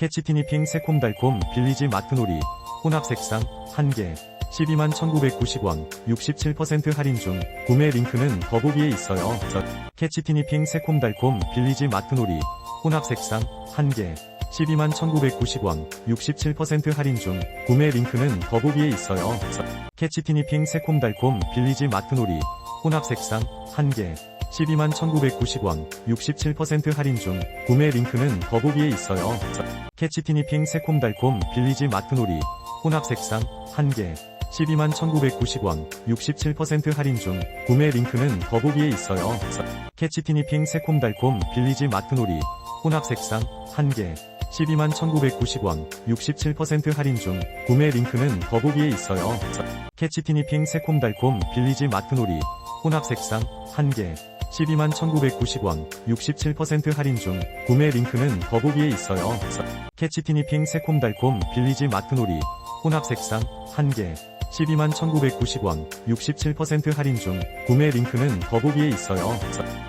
캐치티니핑 새콤달콤 빌리지 마트놀이 혼합 색상 1개 12만 1990원 67% 할인 중 구매 링크는 더보기에 있어요. 저, 캐치티니핑 새콤달콤 빌리지 마트놀이 혼합 색상 1개 12만 1990원 67% 할인 중 구매 링크는 더보기에 있어요. 저, 캐치티니핑 새콤달콤 빌리지 마트놀이 혼합 색상 1개 12만 1990원 67% 할인 중 구매 링크는 더보기에 있어요. 저, 캐치티니핑 새콤달콤 빌리지 마트놀이 혼합 색상 1개 12만 1990원 67% 할인 중 구매 링크는 더보기에 있어요. 저, 캐치티니핑 새콤달콤 빌리지 마트놀이 혼합 색상 1개 12만 1990원 67% 할인 중 구매 링크는 더보기에 있어요. 저, 캐치티니핑 새콤달콤 빌리지 마트놀이 혼합 색상 1개 12만 1990원 67% 할인 중 구매 링크는 더보기에 있어요. 저, 캐치티니핑 새콤달콤 빌리지 마트놀이 혼합 색상 1개 12만 1990원 67% 할인 중 구매 링크는 더보기에 있어요. 저,